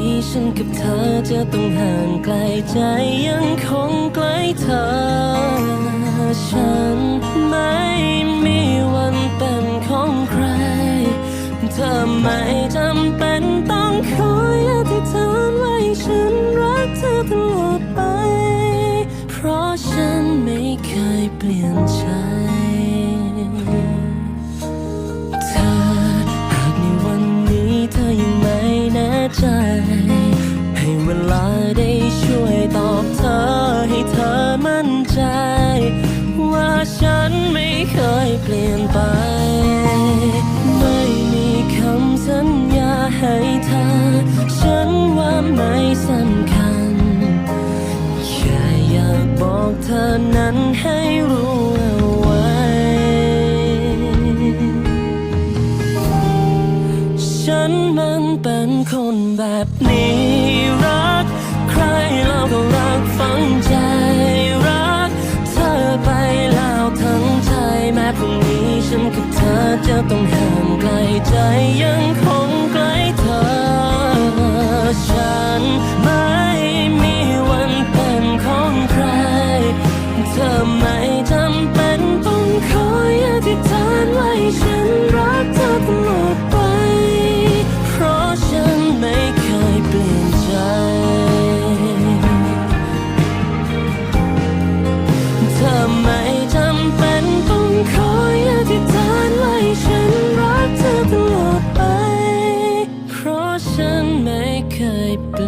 ้ ฉันกับเธอจะต้องห่างไกลใจยังคงใกล้เธอ ฉันไม่มีวันเป็นของใคร เธอไม่จำเป็นต้องคอยอธิษฐานไว้ฉันรักเธอตลอดไป เปลี่ยนไป ไม่มีคำสัญญาให้เธอ ฉันว่าไม่สำคัญ แค่อยากบอกเธอนั้นให้รู้เอาไว้ ฉันมันเป็นคนแบบนี้ ต้องห่างไกลใจยังคง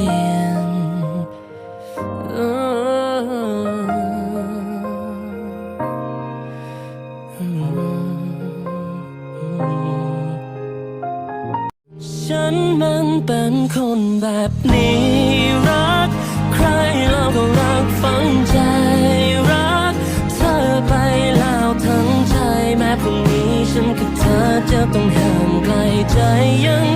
ลี่ยน ฉันมันเป็นคนแบบนี้รัก ใครเราก็รักฝังใจรัก เธอไปแล้วทั้งใจแม้พรุ่งนี้ฉันกับเธอจะต้องห่างไกลใจยัง